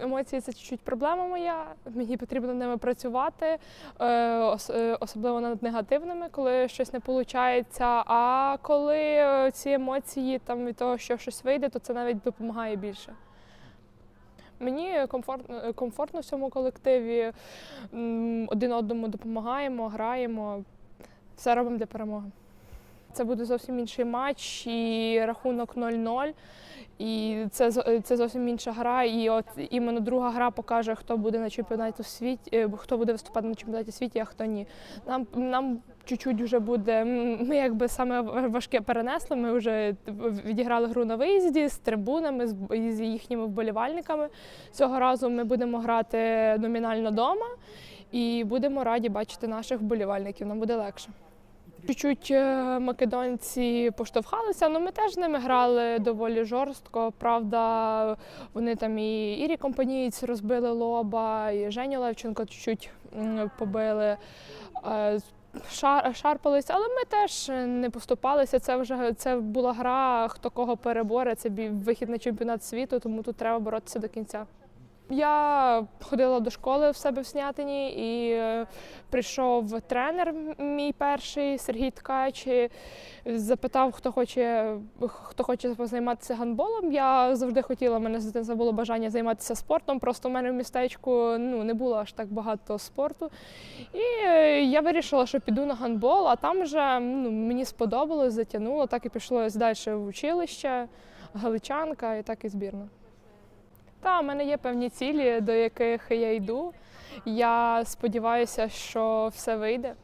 Емоції це чуть-чуть проблема моя. Мені потрібно ними працювати, е, е, особливо над негативними, коли щось не виходить. А коли е, ці емоції там від того, що щось вийде, то це навіть допомагає більше. Мені комфортно, комфортно в цьому колективі. Один одному допомагаємо, граємо, все робимо для перемоги. Це буде зовсім інший матч і рахунок 0-0. І це, це зовсім інша гра. І от іменно друга гра покаже, хто буде на чемпіонаті світі, е, хто буде виступати на чемпіонаті світі, а хто ні. Нам, нам чуть-чуть вже буде. Ми якби саме важке перенесли. Ми вже відіграли гру на виїзді з трибунами, з, їхніми вболівальниками. Цього разу ми будемо грати номінально вдома і будемо раді бачити наших вболівальників. Нам буде легше. Чуть-чуть е, македонці поштовхалися, але ми теж з ними грали доволі жорстко. Правда, вони там і Ірі Компанієць розбили лоба, і Женю Левченко чуть-чуть побили. Е, шар- Шарпались, але ми теж не поступалися. Це вже це була гра, хто кого переборе. Це вихід на чемпіонат світу, тому тут треба боротися до кінця. Я ходила до школи в себе в Снятині і е, прийшов тренер мій перший Сергій Ткач. Запитав, хто хоче, хто хоче позайматися гандболом. Я завжди хотіла, в мене з дитинства було бажання займатися спортом. Просто в мене в містечку ну, не було аж так багато спорту. І е, я вирішила, що піду на гандбол, а там вже ну, мені сподобалось, затягнуло, так і пішло далі в училище, галичанка і так і збірна. Та, у мене є певні цілі, до яких я йду. Я сподіваюся, що все вийде.